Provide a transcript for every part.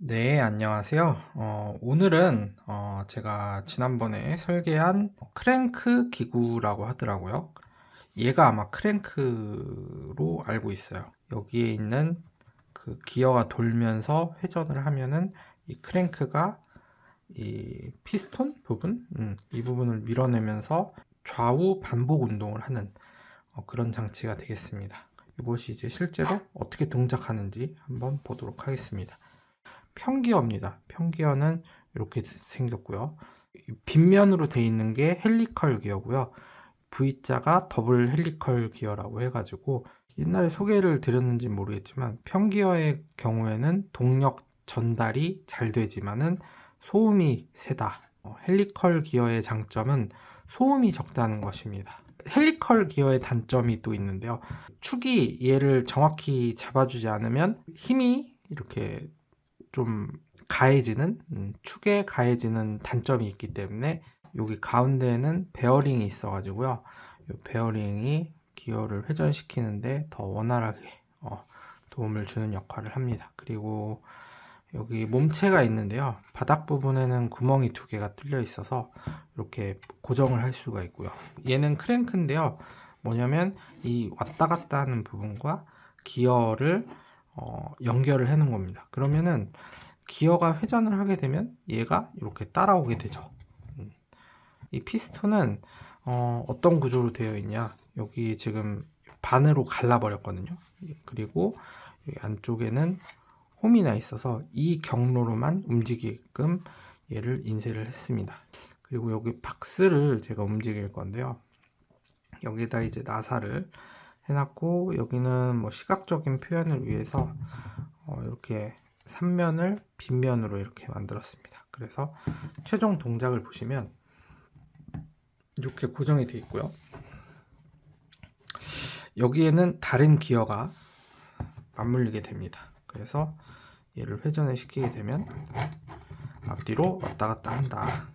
네, 안녕하세요. 어, 오늘은 어, 제가 지난번에 설계한 크랭크 기구라고 하더라고요. 얘가 아마 크랭크로 알고 있어요. 여기에 있는 그 기어가 돌면서 회전을 하면은 이 크랭크가 이 피스톤 부분, 음, 이 부분을 밀어내면서 좌우 반복 운동을 하는 어, 그런 장치가 되겠습니다. 이것이 이제 실제로 어떻게 동작하는지 한번 보도록 하겠습니다. 평기어입니다. 평기어는 이렇게 생겼고요. 빗면으로 되어 있는 게 헬리컬 기어고요. V자가 더블 헬리컬 기어라고 해가지고 옛날에 소개를 드렸는지 모르겠지만 평기어의 경우에는 동력 전달이 잘 되지만은 소음이 세다. 어, 헬리컬 기어의 장점은 소음이 적다는 것입니다. 헬리컬 기어의 단점이 또 있는데요. 축이 얘를 정확히 잡아주지 않으면 힘이 이렇게 좀 가해지는 음, 축에 가해지는 단점이 있기 때문에 여기 가운데에는 베어링이 있어 가지고요. 이 베어링이 기어를 회전시키는데 더 원활하게 어, 도움을 주는 역할을 합니다. 그리고 여기 몸체가 있는데요. 바닥 부분에는 구멍이 두 개가 뚫려 있어서 이렇게 고정을 할 수가 있고요. 얘는 크랭크인데요. 뭐냐면 이 왔다 갔다 하는 부분과 기어를 어, 연결을 해놓은 겁니다. 그러면은 기어가 회전을 하게 되면 얘가 이렇게 따라오게 되죠. 음. 이 피스톤은 어, 어떤 구조로 되어 있냐? 여기 지금 반으로 갈라버렸거든요. 그리고 여기 안쪽에는 홈이 나 있어서 이 경로로만 움직이게끔 얘를 인쇄를 했습니다. 그리고 여기 박스를 제가 움직일 건데요. 여기다 이제 나사를 해놨고 여기는 뭐 시각적인 표현을 위해서 어 이렇게 3면을 빗면으로 이렇게 만들었습니다. 그래서 최종 동작을 보시면 이렇게 고정이 되어 있고요. 여기에는 다른 기어가 맞물리게 됩니다. 그래서 얘를 회전을 시키게 되면 앞뒤로 왔다 갔다 한다.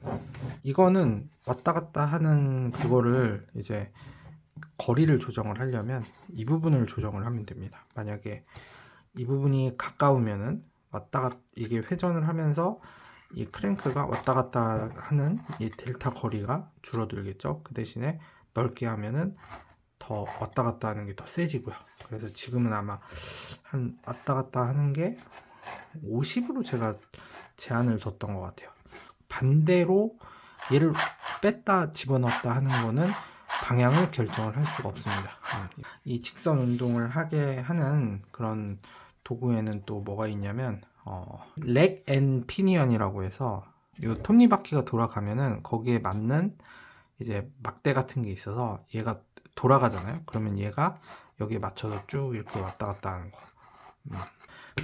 이거는 왔다 갔다 하는 그거를 이제 거리를 조정을 하려면 이 부분을 조정을 하면 됩니다. 만약에 이 부분이 가까우면은 왔다 갔다 이게 회전을 하면서 이 크랭크가 왔다 갔다 하는 이 델타 거리가 줄어들겠죠. 그 대신에 넓게 하면은 더 왔다 갔다 하는 게 더 세지고요. 그래서 지금은 아마 한 왔다 갔다 하는 게 50으로 제가 제한을 뒀던 것 같아요. 반대로 얘를 뺐다 집어넣었다 하는 거는 방향을 결정을 할 수가 없습니다. 이 직선 운동을 하게 하는 그런 도구에는 또 뭐가 있냐면 어, 렉앤 피니언이라고 해서 이 톱니바퀴가 돌아가면은 거기에 맞는 이제 막대 같은 게 있어서 얘가 돌아가잖아요. 그러면 얘가 여기에 맞춰서 쭉 이렇게 왔다 갔다 하는 거. 음.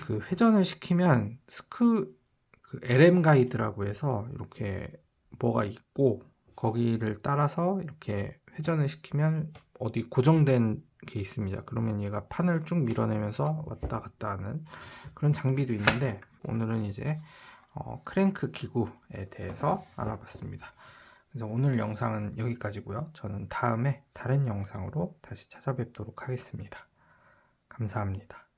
그 회전을 시키면 스크 그 LM 가이드라고 해서 이렇게 뭐가 있고 거기를 따라서 이렇게 회전을 시키면 어디 고정된 게 있습니다. 그러면 얘가 판을 쭉 밀어내면서 왔다 갔다 하는 그런 장비도 있는데 오늘은 이제 어, 크랭크 기구에 대해서 알아봤습니다. 그래서 오늘 영상은 여기까지고요. 저는 다음에 다른 영상으로 다시 찾아뵙도록 하겠습니다. 감사합니다.